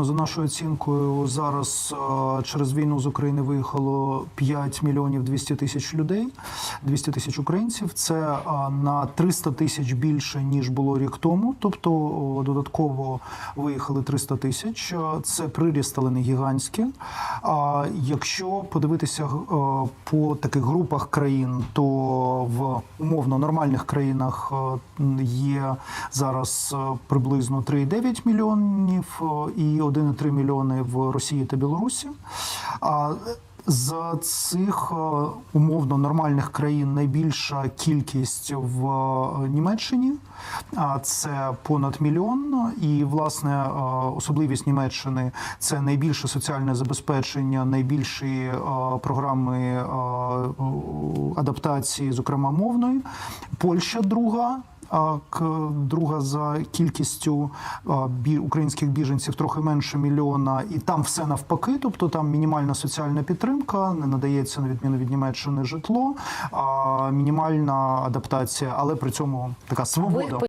За нашою оцінкою, зараз е, через війну з України виїхало 5 мільйонів 200 тисяч людей, 200 тисяч українців. Це е, на 300 тисяч більше ніж було рік тому. Тобто додатково виїхали 300 тисяч. Е, Це приріст, але не гігантський. А якщо подивитися по таких групах країн, то в умовно нормальних країнах є зараз приблизно 3,9 мільйонів і 1,3 мільйони в Росії та Білорусі. А з цих е, умовно нормальних країн найбільша кількість в е, Німеччині, це понад мільйон. І власне е, особливість Німеччини це найбільше соціальне забезпечення, найбільші програми адаптації, зокрема мовної. Польща друга. Друга за кількістю українських біженців трохи менше мільйона, і там все навпаки. Тобто там мінімальна соціальна підтримка, не надається на відміну від Німеччини житло, мінімальна адаптація, але при цьому така свобода.